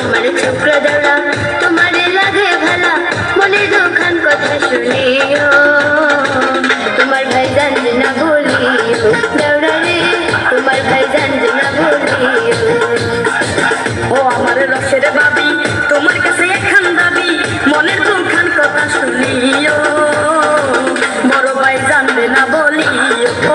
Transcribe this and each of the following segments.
আমার ছোকর দেওড়া তোমারে লাগে ভালা, মনে দোকান কথা শুনিও। তোমার ভাই জানতে না বলিও দেওড়া রে, তোমার ভাই জানতে না বলিও। ও আমার রসের বাবি, তোমার কাছে এখান দাবি, মনের দুখান কথা শুনিও। বড় ভাই জানবে না বলিও, ও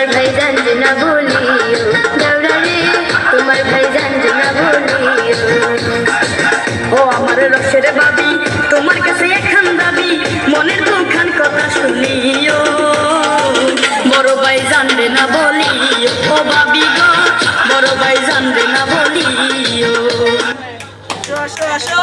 তোমার ভাই জানবে না বলিও। দেওড়া রে তোমার ভাই জানবে না বলিও। ও আমার রসের বাবি, তোমার কাছে এখান দাবি, মনের দুখান কথা শুনিও। বড় ভাই জানবে না বলিও। ও বাবি গো, বড় ভাই জানবে না বলিও। আসো আসো।